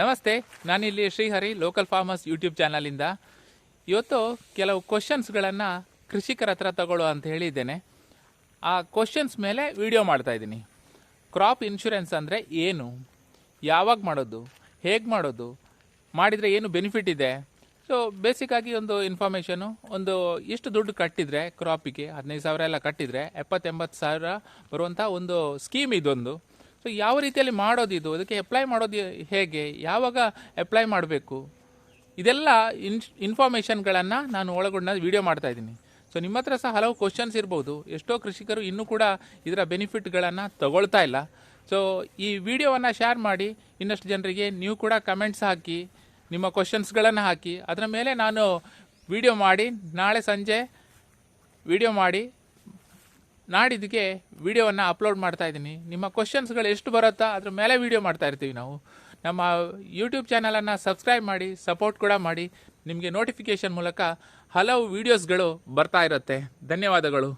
ನಮಸ್ತೆ, ನಾನಿಲ್ಲಿ Srihari local farmers YouTube ಚಾನಲಿಂದ ಇವತ್ತು ಕೆಲವು ಕ್ವಶನ್ಸ್ಗಳನ್ನು ಕೃಷಿಕರ ಹತ್ರ ತಗೊಳ್ಳೋ ಅಂತ ಹೇಳಿದ್ದೇನೆ. ಆ ಕ್ವಶನ್ಸ್ ಮೇಲೆ ವಿಡಿಯೋ ಮಾಡ್ತಾ ಇದ್ದೀನಿ. ಕ್ರಾಪ್ ಇನ್ಶೂರೆನ್ಸ್ ಅಂದರೆ ಏನು? ಯಾವಾಗ ಮಾಡೋದು? ಹೇಗೆ ಮಾಡೋದು? ಮಾಡಿದರೆ ಏನು ಬೆನಿಫಿಟ್ ಇದೆ? ಸೊ ಬೇಸಿಕ್ಕಾಗಿ ಒಂದು ಇನ್ಫಾರ್ಮೇಷನು ಒಂದು ಎಷ್ಟು ದುಡ್ಡು ಕಟ್ಟಿದರೆ ಕ್ರಾಪಿಗೆ ಹದಿನೈದು ಸಾವಿರ ಎಲ್ಲ ಕಟ್ಟಿದರೆ, ಎಪ್ಪತ್ತೆಂಬತ್ತು ಸಾವಿರ ಬರುವಂಥ ಒಂದು ಸ್ಕೀಮ್ ಇದೊಂದು. ಸೊ ಯಾವ ರೀತಿಯಲ್ಲಿ ಮಾಡೋದು ಇದು ಅದಕ್ಕೆ ಅಪ್ಲೈ ಮಾಡೋದು ಹೇಗೆ? ಯಾವಾಗ ಅಪ್ಲೈ ಮಾಡಬೇಕು? ಇದೆಲ್ಲ ಇನ್ಸ್ ಇನ್ಫಾರ್ಮೇಷನ್ಗಳನ್ನು ನಾನು ಒಳಗೊಂಡ ವಿಡಿಯೋ ಮಾಡ್ತಾ ಇದ್ದೀನಿ. ಸೊ ನಿಮ್ಮ ಹತ್ರ ಸಹ ಹಲವು ಕ್ವಶನ್ಸ್ ಇರ್ಬೋದು. ಎಷ್ಟೋ ಕೃಷಿಕರು ಇನ್ನೂ ಕೂಡ ಇದರ ಬೆನಿಫಿಟ್ಗಳನ್ನು ತಗೊಳ್ತಾ ಇಲ್ಲ. ಸೊ ಈ ವಿಡಿಯೋವನ್ನು ಶೇರ್ ಮಾಡಿ, ಇನ್ನಷ್ಟು ಜನರಿಗೆ ನೀವು ಕೂಡ ಕಮೆಂಟ್ಸ್ ಹಾಕಿ, ನಿಮ್ಮ ಕ್ವಶನ್ಸ್ಗಳನ್ನು ಹಾಕಿ, ಅದರ ಮೇಲೆ ನಾನು ವಿಡಿಯೋ ಮಾಡಿ, ನಾಳೆ ಸಂಜೆ ವಿಡಿಯೋ ಮಾಡಿ ನಾಡಿದ್ದಕ್ಕೆ ವಿಡಿಯೋವನ್ನು ಅಪ್ಲೋಡ್ ಮಾಡ್ತಾ ಇದ್ದೀನಿ. ನಿಮ್ಮ ಕ್ವಶನ್ಸ್ಗಳು ಎಷ್ಟು ಬರುತ್ತಾ ಅದ್ರ ಮೇಲೆ ವಿಡಿಯೋ ಮಾಡ್ತಾ ಇರ್ತೀವಿ ನಾವು. ನಮ್ಮ ಯೂಟ್ಯೂಬ್ ಚಾನಲನ್ನು ಸಬ್ಸ್ಕ್ರೈಬ್ ಮಾಡಿ ಸಪೋರ್ಟ್ ಕೂಡ ಮಾಡಿ. ನಿಮಗೆ ನೋಟಿಫಿಕೇಷನ್ ಮೂಲಕ ಹಲವು ವೀಡಿಯೋಸ್ಗಳು ಬರ್ತಾ ಇರುತ್ತೆ. ಧನ್ಯವಾದಗಳು.